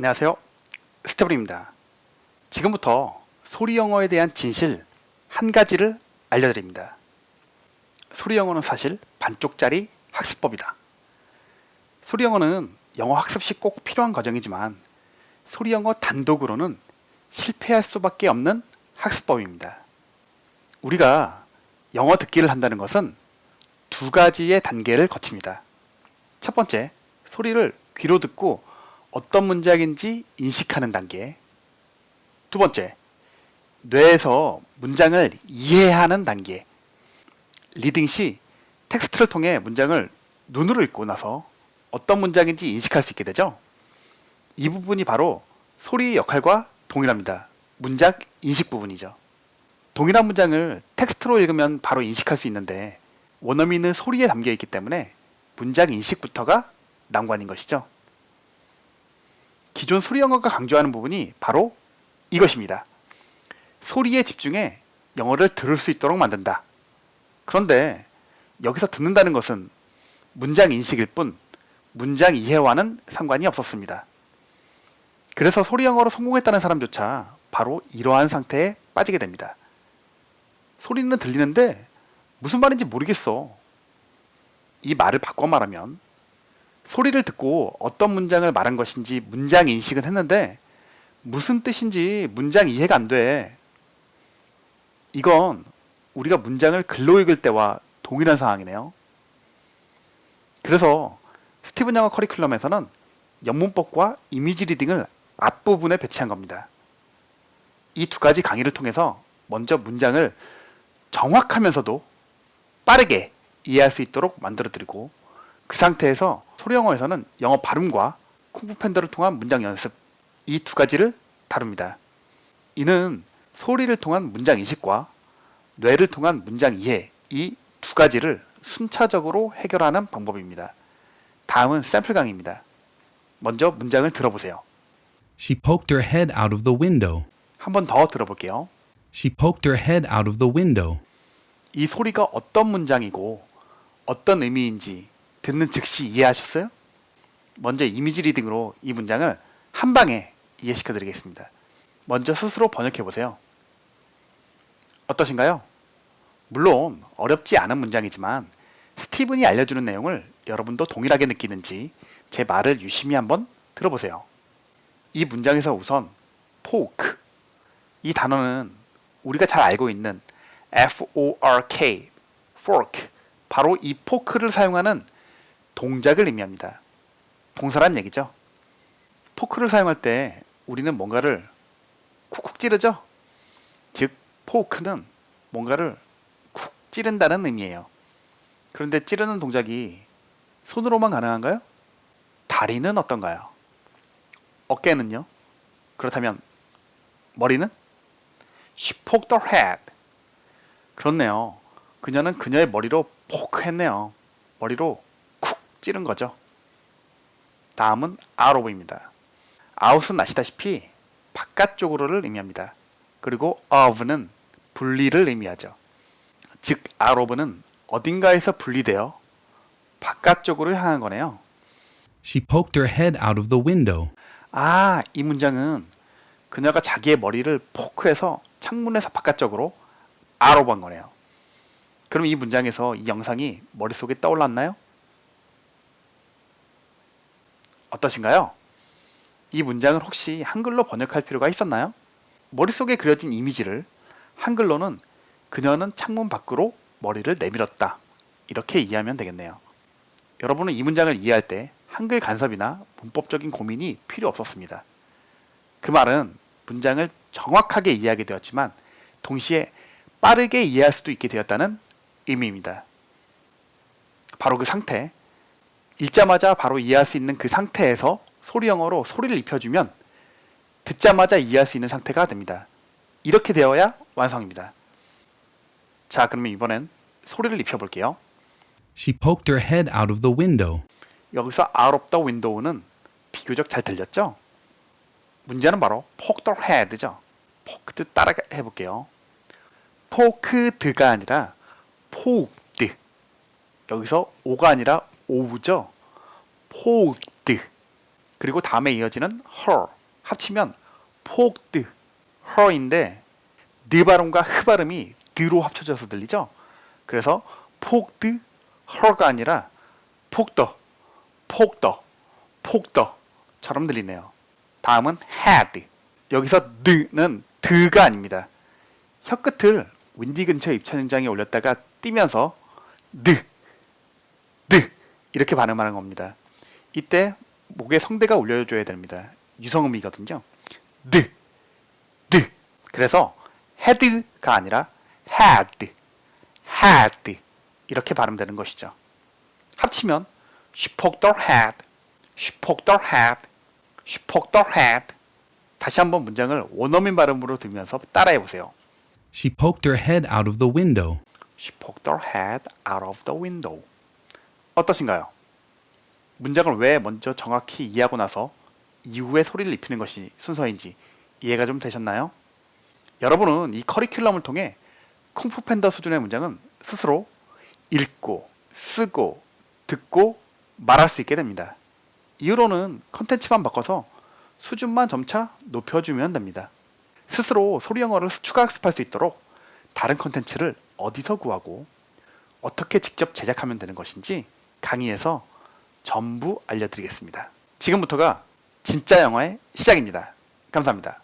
안녕하세요. 스테블입니다. 지금부터 소리 영어에 대한 진실 한 가지를 알려드립니다. 소리 영어는 사실 반쪽짜리 학습법이다. 소리 영어는 영어 학습 시 꼭 필요한 과정이지만 소리 영어 단독으로는 실패할 수밖에 없는 학습법입니다. 우리가 영어 듣기를 한다는 것은 두 가지의 단계를 거칩니다. 첫 번째, 소리를 귀로 듣고 어떤 문장인지 인식하는 단계. 두 번째, 뇌에서 문장을 이해하는 단계. 리딩 시 텍스트를 통해 문장을 눈으로 읽고 나서 어떤 문장인지 인식할 수 있게 되죠. 이 부분이 바로 소리의 역할과 동일합니다. 문장 인식 부분이죠. 동일한 문장을 텍스트로 읽으면 바로 인식할 수 있는데 원어민은 소리에 담겨 있기 때문에 문장 인식부터가 난관인 것이죠. 기존 소리 영어가 강조하는 부분이 바로 이것입니다. 소리에 집중해 영어를 들을 수 있도록 만든다. 그런데 여기서 듣는다는 것은 문장 인식일 뿐 문장 이해와는 상관이 없었습니다. 그래서 소리 영어로 성공했다는 사람조차 바로 이러한 상태에 빠지게 됩니다. 소리는 들리는데 무슨 말인지 모르겠어. 이 말을 바꿔 말하면 소리를 듣고 어떤 문장을 말한 것인지 문장 인식은 했는데 무슨 뜻인지 문장 이해가 안 돼. 이건 우리가 문장을 글로 읽을 때와 동일한 상황이네요. 그래서 스티븐 영어 커리큘럼에서는 영문법과 이미지 리딩을 앞부분에 배치한 겁니다. 이 두 가지 강의를 통해서 먼저 문장을 정확하면서도 빠르게 이해할 수 있도록 만들어 드리고 그 상태에서 소리 영어에서는 영어 발음과 쿵푸 팬더를 통한 문장 연습 이 두 가지를 다룹니다. 이는 소리를 통한 문장 인식과 뇌를 통한 문장 이해 이 두 가지를 순차적으로 해결하는 방법입니다. 다음은 샘플 강의입니다. 먼저 문장을 들어보세요. She poked her head out of the window. 한 번 더 들어볼게요. She poked her head out of the window. 이 소리가 어떤 문장이고 어떤 의미인지 듣는 즉시 이해하셨어요? 먼저 이미지 리딩으로 이 문장을 한 방에 이해시켜 드리겠습니다. 먼저 스스로 번역해 보세요. 어떠신가요? 물론 어렵지 않은 문장이지만 스티븐이 알려주는 내용을 여러분도 동일하게 느끼는지 제 말을 유심히 한번 들어보세요. 이 문장에서 우선 포크 이 단어는 우리가 잘 알고 있는 F-O-R-K fork 바로 이 포크를 사용하는 동작을 의미합니다. 동사란 얘기죠. 포크를 사용할 때 우리는 뭔가를 쿡쿡 찌르죠. 즉 포크는 뭔가를 쿡 찌른다는 의미예요. 그런데 찌르는 동작이 손으로만 가능한가요? 다리는 어떤가요? 어깨는요? 그렇다면 머리는? She poked her head. 그렇네요. 그녀는 그녀의 머리로 포크했네요. 머리로 쿡 찌른 거죠. 다음은 outof입니다. out은 아시다시피 바깥쪽으로를 의미합니다. 그리고 of는 분리를 의미하죠. 즉 outof는 어딘가에서 분리되어 바깥쪽으로 향한 거네요. She poked her head out of the window. 아, 이 문장은 그녀가 자기의 머리를 포크해서 창문에서 바깥쪽으로 아로한 거네요. 그럼 이 문장에서 이 영상이 머릿속에 떠올랐나요? 어떠신가요? 이 문장을 혹시 한글로 번역할 필요가 있었나요? 머릿속에 그려진 이미지를 한글로는 그녀는 창문 밖으로 머리를 내밀었다. 이렇게 이해하면 되겠네요. 여러분은 이 문장을 이해할 때 한글 간섭이나 문법적인 고민이 필요 없었습니다. 그 말은 문장을 정확하게 이해하게 되었지만 동시에 빠르게 이해할 수도 있게 되었다는 의미입니다. 바로 그 상태, 읽자마자 바로 이해할 수 있는 그 상태에서 소리 영어로 소리를 입혀주면 듣자마자 이해할 수 있는 상태가 됩니다. 이렇게 되어야 완성입니다. 자, 그러면 이번엔 소리를 입혀볼게요. She poked her head out of the window. 여기서 out of the window는 비교적 잘 들렸죠? 문제는 바로 poke the head죠. 포크드 따라 해볼게요. 포크드가 아니라 포크드. 여기서 오가 아니라 오우죠. 포크드. 그리고 다음에 이어지는 her 합치면 폭드 her인데 느 발음과 흐 발음이 드로 합쳐져서 들리죠? 그래서 폭드 her가 아니라 폭더 폭더 폭더처럼 들리네요. 다음은 had 여기서 느는 드가 아닙니다. 혀 끝을 윈디 근처 입천장에 올렸다가 띄면서 느, 느 이렇게 발음하는 겁니다. 이때 목에 성대가 올려줘야 됩니다. 유성음이거든요. 느, 느. 그래서 had가 아니라 had, had 이렇게 발음되는 것이죠. 합치면 she poked her head, she poked her head, she poked her head. 다시 한번 문장을 원어민 발음으로 들으면서 따라해 보세요. She poked her head out of the window. She poked her head out of the window. 어떠신가요? 문장을 왜 먼저 정확히 이해하고 나서 이후에 소리를 입히는 것이 순서인지 이해가 좀 되셨나요? 여러분은 이 커리큘럼을 통해 쿵푸 팬더 수준의 문장은 스스로 읽고 쓰고 듣고 말할 수 있게 됩니다. 이후로는 컨텐츠만 바꿔서 수준만 점차 높여주면 됩니다. 스스로 소리 영어를 추가 학습할 수 있도록 다른 컨텐츠를 어디서 구하고 어떻게 직접 제작하면 되는 것인지 강의에서 전부 알려드리겠습니다. 지금부터가 진짜 영어의 시작입니다. 감사합니다.